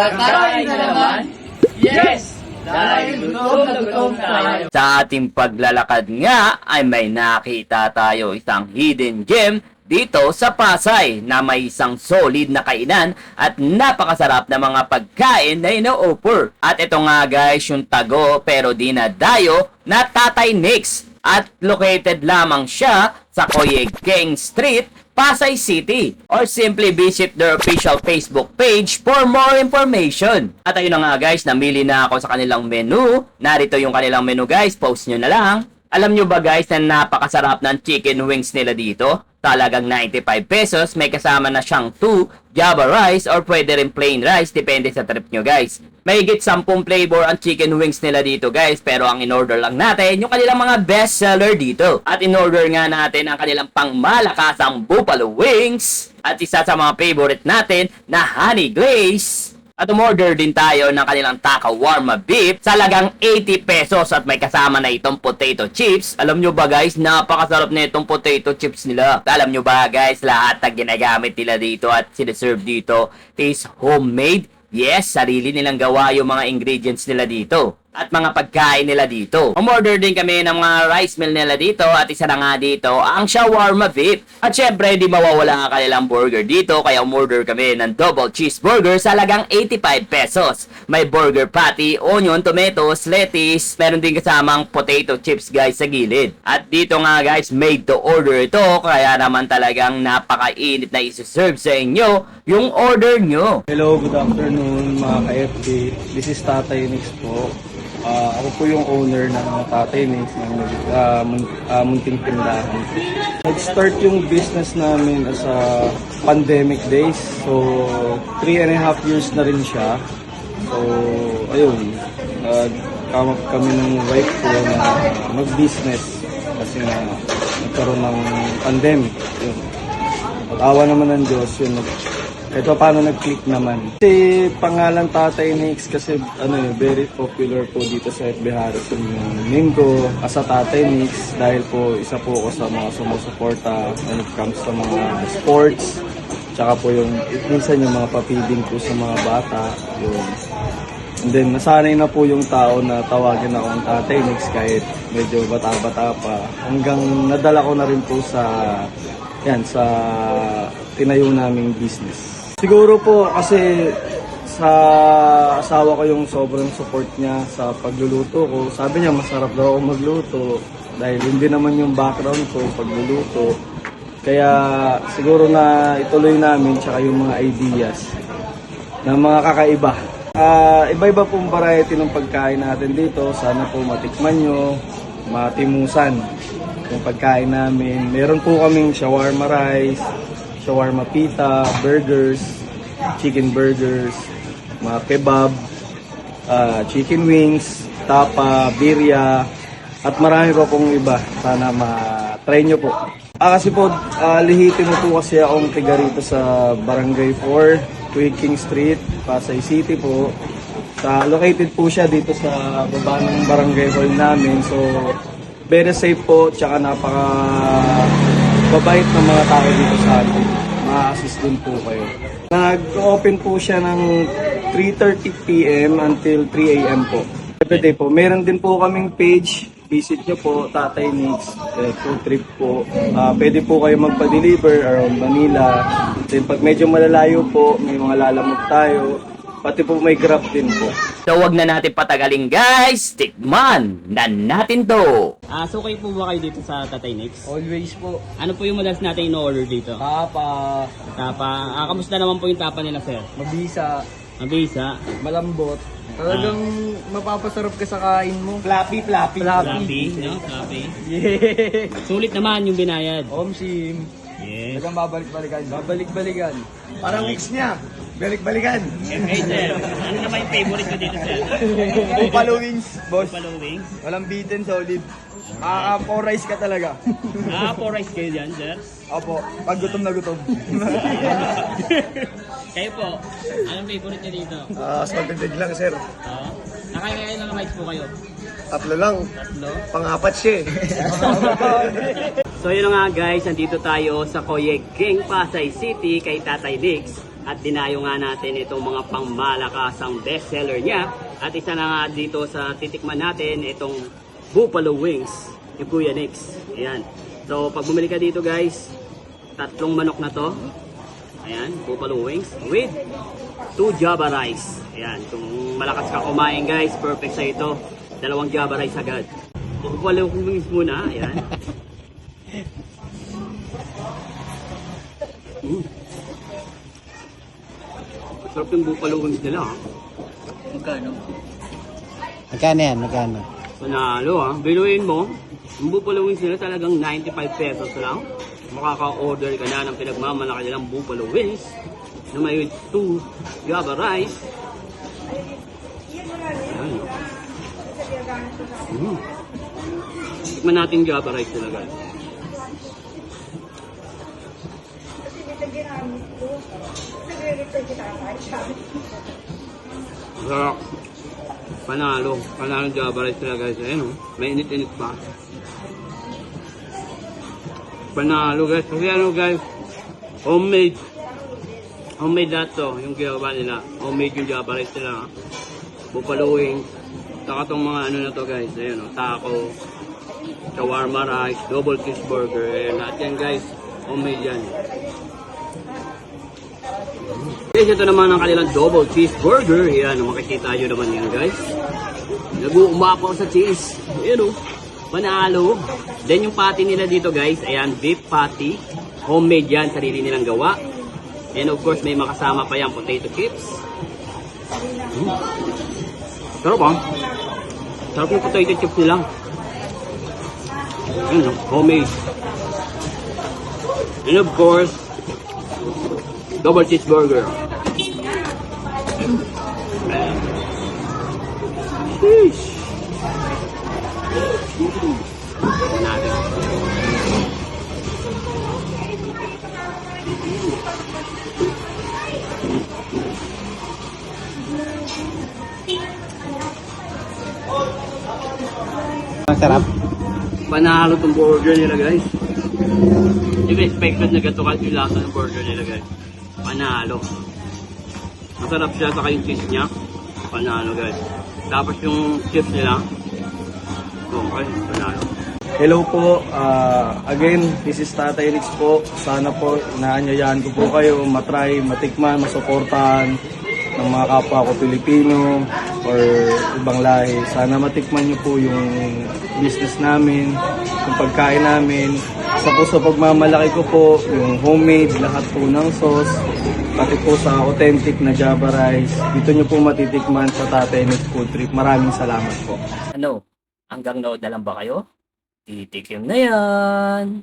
Kakain na naman? Yes! Dahil gutom na gutom tayo. Sa ating paglalakad nga ay may nakita tayo isang hidden gem dito sa Pasay na may isang solid na kainan at napakasarap na mga pagkain na ino-offer. At ito nga guys yung tago pero di na dayo na Tatay Nix at located lamang siya sa Coyegeng Street, Pasay City or simply visit their official Facebook page for more information. At ayun na nga guys, namili na ako sa kanilang menu. Narito yung kanilang menu guys, post nyo na lang. Alam nyo ba guys na napakasarap ng chicken wings nila dito? Talagang 95 pesos, may kasama na siyang 2 Java rice or pwede rin plain rice, depende sa trip nyo guys. May higit 10 flavor ang chicken wings nila dito guys, pero ang in-order lang natin yung kanilang mga best seller dito. At in-order nga natin ang kanilang pangmalakasang buffalo wings at isa sa mga favorite natin na honey glaze. At umorder din tayo ng kanilang Taka Warma Beef sa lagang 80 pesos at may kasama na itong potato chips. Alam nyo ba guys, napakasarap na itong potato chips nila. Alam nyo ba guys, lahat ng ginagamit nila dito at sinaserve dito is homemade. Yes, sarili nilang gawa yung mga ingredients nila dito at mga pagkain nila dito. Umorder din kami ng mga rice meal nila dito at isa na nga dito ang shawarma beef. At syempre, di mawawala ang kanilang burger dito kaya umorder kami ng double cheeseburger sa lagang 85 pesos. May burger patty, onion, tomatoes, lettuce, meron din kasamang potato chips guys sa gilid. At dito nga guys, made to order ito kaya naman talagang napakainit na isuserve sa inyo yung order nyo. Hello, good afternoon mga ka-FB. This is Tatay Nix po. Po yung owner ng Tatay Nix ng uh, uh, munting tindahan. Nag-start yung business namin as a pandemic days. So, three and a half years na rin siya. So, ayun. Nag-come up kami ng wife ko na mag-business kasi nga nagkaroon ng pandemic. Yun. Pag-awa naman ng Diyos, yun, pa paano nag-click naman. Kasi pangalan Tatay Nix kasi ano eh, very popular po dito sa FB Harrison yung name ko as a Tatay Nix dahil po isa po ako sa mga sumusuporta when it comes sa mga sports. Tsaka po yung minsan yung mga papiding po sa mga bata. Yun. And then nasanay na po yung tao na tawagin akong Tatay Nix kahit medyo bata-bata pa. Hanggang nadala ko na rin po sa yan sa tinayo naming business. Siguro po kasi sa asawa ko yung sobrang support niya sa pagluluto ko. Sabi niya masarap daw ako magluto dahil hindi naman yung background ko pagluluto. Kaya siguro na ituloy namin tsaka yung mga ideas na mga kakaiba. Ah, iba-iba pong variety ng pagkain natin dito. Sana po matikman nyo, matimusan yung pagkain namin. Meron po kaming shawarma rice, shawarma pita, burgers, chicken burgers, mga kebab, ah, chicken wings, tapa, birya, at marami pa pong iba. Sana ma-try nyo po. Ah, kasi po, ah, lihitin mo po kasi akong tiga rito sa Barangay 4, Tweed King Street, Pasay City po. Sa, located po siya dito sa baba ng barangay hall namin. So, very safe po, tsaka napaka babait ng mga tao dito sa atin. Ma-assist din po kayo. Nag-open po siya ng 3.30pm until 3am po. Everyday po. Meron din po kaming page. Visit nyo po, Tatay Nix. Eh, food trip po. Ah, pwede po kayo magpa-deliver around Manila. Then pag medyo malalayo po, may mga lalamog tayo. Pati po may grab din po. So wag na natin patagalin guys, tikman na natin to. Ah, so kayo po ba kayo dito sa Tatay Nix? Always po. Ano po yung madalas natin in-order dito? Papa, Tapa. Ah, kamusta naman po yung tapa nila, sir? mabisa, Mabisa. malambot. Talagang mapapasarap ka sa kain mo. Flappy, flappy. Fluffy, no? Fluffy. Yeah. Sulit naman yung binayad. Omsim. Yes. Talagang babalik-balikan. Babalik-balikan. Parang mix niya. Balik-balikan. Hey, sir. Ano naman yung favorite ko dito, sir? Buffalo wings, boss. Buffalo wings. Walang beaten, solid. Makaka-4 rice ka talaga. Ah, four rice kayo dyan, sir. Opo, pag gutom na gutom. Kayo po, anong favorite niyo dito? Ah, uh, lang, sir. Oo. Nakakaya ng rice po kayo? Tatlo lang. Tatlo? Pangapat siya eh. So yun nga guys, nandito tayo sa Coyegeng, Pasay City kay Tatay Dix. At dinayo nga natin itong mga pangmalakasang bestseller niya. At isa na nga dito sa titikman natin itong Buffalo Wings ni Kuya Nix. Ayan. So pag bumili ka dito guys, tatlong manok na to. Ayan, Buffalo Wings with two Java rice. Ayan, kung malakas ka kumain guys, perfect sa ito. Dalawang Java rice agad. Buffalo Wings muna, ayan. Mm. Sarap yung Buffalo Wings nila ha. Magkano? Magkano yan? Magkano? Panalo ha. Biluin mo, yung Buffalo Wings nila talagang 95 pesos lang. Makaka-order ka na ng pinagmamalaki nilang Buffalo Wings na may 2 Java rice. Ayan. Mm. Tikman natin yung Java rice nila guys. Sarap. Panalo. Panalo Java rice nila guys. Ayan oh. May init-init pa. Panalo guys. Kasi ano guys. Homemade. Homemade lahat to. Yung ginawa nila. Homemade yung Java rice nila. Buffalo wings. Saka tong mga ano na to guys. Ayan oh. Taco. Shawarma rice. Double cheeseburger. Ayan. Lahat yan guys. Homemade yan. Guys, ito naman ang kanilang double cheeseburger. Ayan, makikita nyo naman yan guys. Nag-uumapaw sa cheese. Ayan o. Panalo. Then yung patty nila dito guys, ayan, beef patty. Homemade yan, sarili nilang gawa. And of course, may makasama pa yan, potato chips. Mm. Sarap ah. Sarap yung potato chips nila. Ayan, oh, homemade. And of course, double cheeseburger. Sheesh. Tignan natin. Ang sarap. Panalo tong burger nila guys. Hindi ko expected na gato kasi yung lasa ng burger nila guys. Panalo. Masarap siya sa yung cheese niya. Panalo guys. Tapos yung chips nila. Okay, panalo. Hello po. ah, again, this is Tatay Nix po. Sana po inaanyayahan ko po kayo matry, matikman, masuportahan ng mga kapwa ko Pilipino or ibang lahi. Sana matikman niyo po yung business namin, yung pagkain namin. Sa po sa pagmamalaki ko po, yung homemade, lahat po ng sauce, pati po sa authentic na Java rice. Dito niyo po matitikman sa Tatay Nix Food Trip. Maraming salamat po. Ano? Hanggang nood na lang ba kayo? Titikim na yan!